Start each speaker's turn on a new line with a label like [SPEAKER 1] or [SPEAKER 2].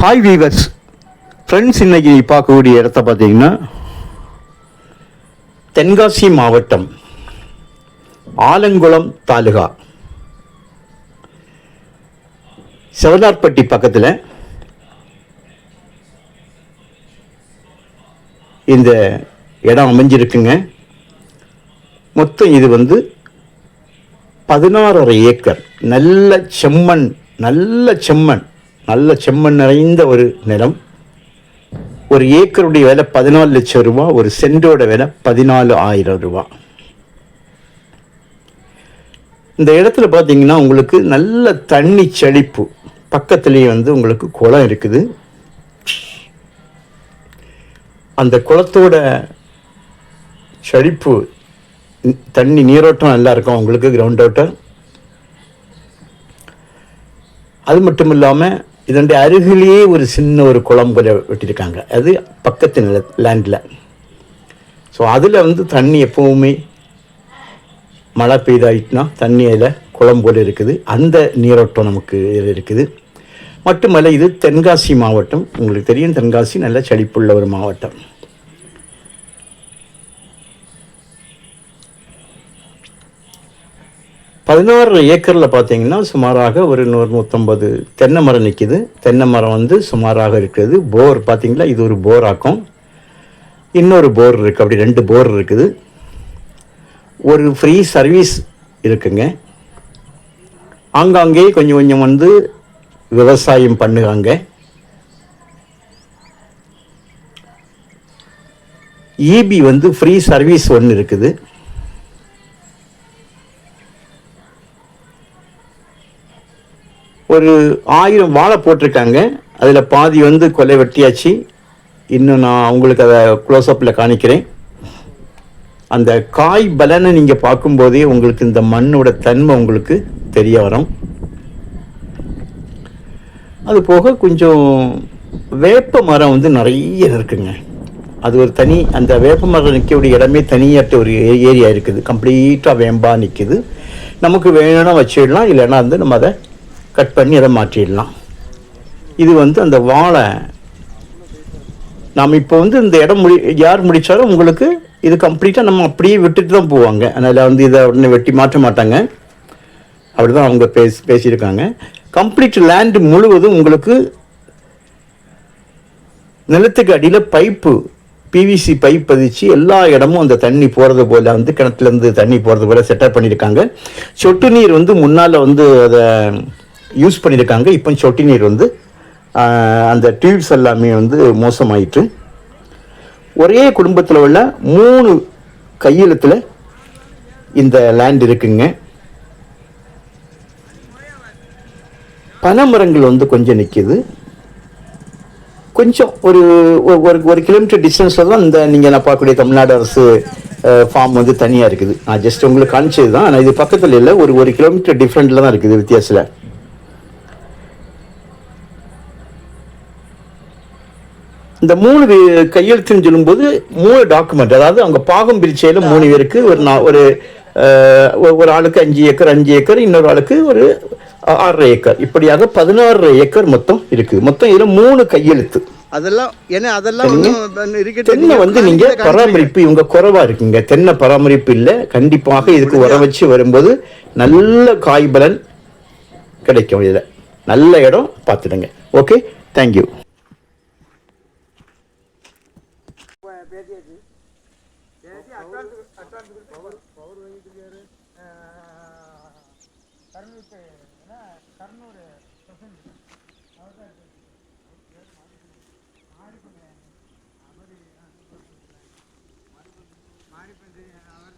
[SPEAKER 1] Hi viewers friends இன்னைக்கு பார்க்கக்கூடிய இடத்த பார்த்தீங்கன்னா தென்காசி மாவட்டம் ஆலங்குளம் தாலுகா. சிவனார்பட்டி பக்கத்தில் இந்த இடம் அமைஞ்சிருக்குங்க. மொத்தம் இது வந்து பதினாறரை ஏக்கர். நல்ல செம்மண் நல்ல செம்மண். நல்ல செம்மண் நிறைந்த ஒரு நிலம். ஒரு ஏக்கருடைய விலை பதினாலு லட்சம் ரூபா ஒரு சென்டோட விலை பதினாலு ஆயிரம் ரூபா. இந்த இடத்துல பார்த்தீங்கன்னா உங்களுக்கு நல்ல தண்ணி செழிப்பு. பக்கத்துலேயே வந்து உங்களுக்கு குளம் இருக்குது. அந்த குளத்தோட செழிப்பு தண்ணி நீரோட்டம் நல்லா இருக்கும் உங்களுக்கு கிரவுண்ட் வாட்டர் அது மட்டும் இல்லாமல் இதனுடைய அருகிலேயே ஒரு சின்ன ஒரு குளம் போல வெட்டியிருக்காங்க அது பக்கத்து நில லேண்டில் ஸோ அதில் வந்து தண்ணி எப்பவுமே மழை பெய்தாயிட்டுனா தண்ணி அதில் குளம் போல் இருக்குது. அந்த நீரோட்டம் நமக்கு இதில் இருக்குது. மட்டுமல்ல இது தென்காசி மாவட்டம். உங்களுக்கு தெரியும் தென்காசி நல்ல செழிப்புள்ள ஒரு மாவட்டம். பதினாறு ஏக்கரில் பார்த்தீங்கன்னா சுமாராக ஒரு நூறு நூற்றம்பது தென்னை மரம் நிற்கிது தென்னை மரம் வந்து சுமாராக இருக்குது. போர் பார்த்தீங்களா இது ஒரு போர் ஆக்கும் இன்னொரு போர் இருக்குது அப்படி ரெண்டு போர் இருக்குது. ஒரு ஃப்ரீ சர்வீஸ் இருக்குங்க. ஆங்காங்கே கொஞ்சம் கொஞ்சம் வந்து விவசாயம் பண்ணுவாங்க. ஈபி வந்து ஃப்ரீ சர்வீஸ் ஒன்று இருக்குது. ஒரு ஆயிரம் வாழை போட்டிருக்காங்க. அதில் பாதி வந்து கொலை வெட்டியாச்சு. இன்னும் நான் உங்களுக்கு அதை க்ளோஸ்அப்பில் காணிக்கிறேன். அந்த காய் பலனை நீங்கள் பார்க்கும்போதே உங்களுக்கு இந்த மண்ணோட தன்மை உங்களுக்கு தெரிய வரும். அது போக கொஞ்சம் வேப்ப மரம் வந்து நிறைய இருக்குங்க. அது ஒரு தனி அந்த வேப்ப மரம் நிற்கக்கூடிய இடமே தனியாட்ட ஒரு ஏரியா இருக்குது. கம்ப்ளீட்டாக வேம்பா நிற்குது நமக்கு வேணும்னா வச்சிடலாம் இல்லைன்னா வந்து நம்ம அதை கட் பண்ணி அதை மாற்றிடலாம். இது வந்து அந்த வாழை நாம் இப்போ வந்து இந்த இடம் முடி யார் முடித்தாலும் உங்களுக்கு இது கம்ப்ளீட்டாக நம்ம அப்படியே விட்டுட்டு தான் போவாங்க. அதனால் வந்து இதை உடனே வெட்டி மாற்ற மாட்டாங்க. அப்படி தான் அவங்க பேசி பேசியிருக்காங்க. கம்ப்ளீட் லேண்ட் முழுவதும் உங்களுக்கு நிலத்துக்கு அடியில் பைப்பு பிவிசி பைப் பதிச்சு எல்லா இடமும் அந்த தண்ணி போகிறது போல் வந்து கிணத்துலேருந்து தண்ணி போகிறது போல் செட்டப் பண்ணியிருக்காங்க. சொட்டு நீர் வந்து முன்னால் வந்து அதை யூஸ் பண்ணியிருக்காங்க இப்போ சொட்டு நீர் வந்து அந்த டியூப்ஸ் எல்லாமே வந்து மோசமாயிட்டு ஒரே குடும்பத்தில் உள்ள மூணு கையெழுத்தில் இந்த லேண்ட் இருக்குங்க. பனைமரங்கள் வந்து கொஞ்சம் நிற்கிது கொஞ்சம் ஒரு ஒரு- ஒரு ஒரு கிலோமீட்டர் டிஸ்டன்ஸில் தான் இந்த நீங்கள் நான் பார்க்கக்கூடிய தமிழ்நாடு அரசு ஃபார்ம் வந்து தனியாக இருக்குது. நான் ஜஸ்ட் உங்களுக்கு காமிச்சது தான் ஆனால் இது பக்கத்தில் இல்லை ஒரு ஒரு கிலோமீட்டர் டிஃப்ரெண்ட்டில் தான் இருக்குது வித்தியாசத்தில். இந்த மூணு கையெழுத்துன்னு சொல்லும்போது மூணு டாக்குமெண்ட் அதாவது அவங்க பாகம் பிரிச்சையில் மூணு பேருக்கு ஒரு நா ஒரு ஒரு- ஆளுக்கு அஞ்சு ஏக்கர் அஞ்சு ஏக்கர் இன்னொரு ஆளுக்கு ஒரு ஆறரை ஏக்கர். இப்படியாக பதினாறு ஏக்கர் மொத்தம் இருக்குது மொத்தம் இதில் மூணு கையெழுத்து.
[SPEAKER 2] அதெல்லாம் ஏன்னா அதெல்லாம்.
[SPEAKER 1] தென்னை வந்து
[SPEAKER 2] நீங்க.
[SPEAKER 1] பராமரிப்பு இவங்க குறைவா இருக்குங்க. தென்னை பராமரிப்பு இல்லை. கண்டிப்பாக இதுக்கு உர வச்சு வரும்போது நல்ல காய் பலன் கிடைக்கும் இதுல. நல்ல இடம் பார்த்துடுங்க. Okay thank you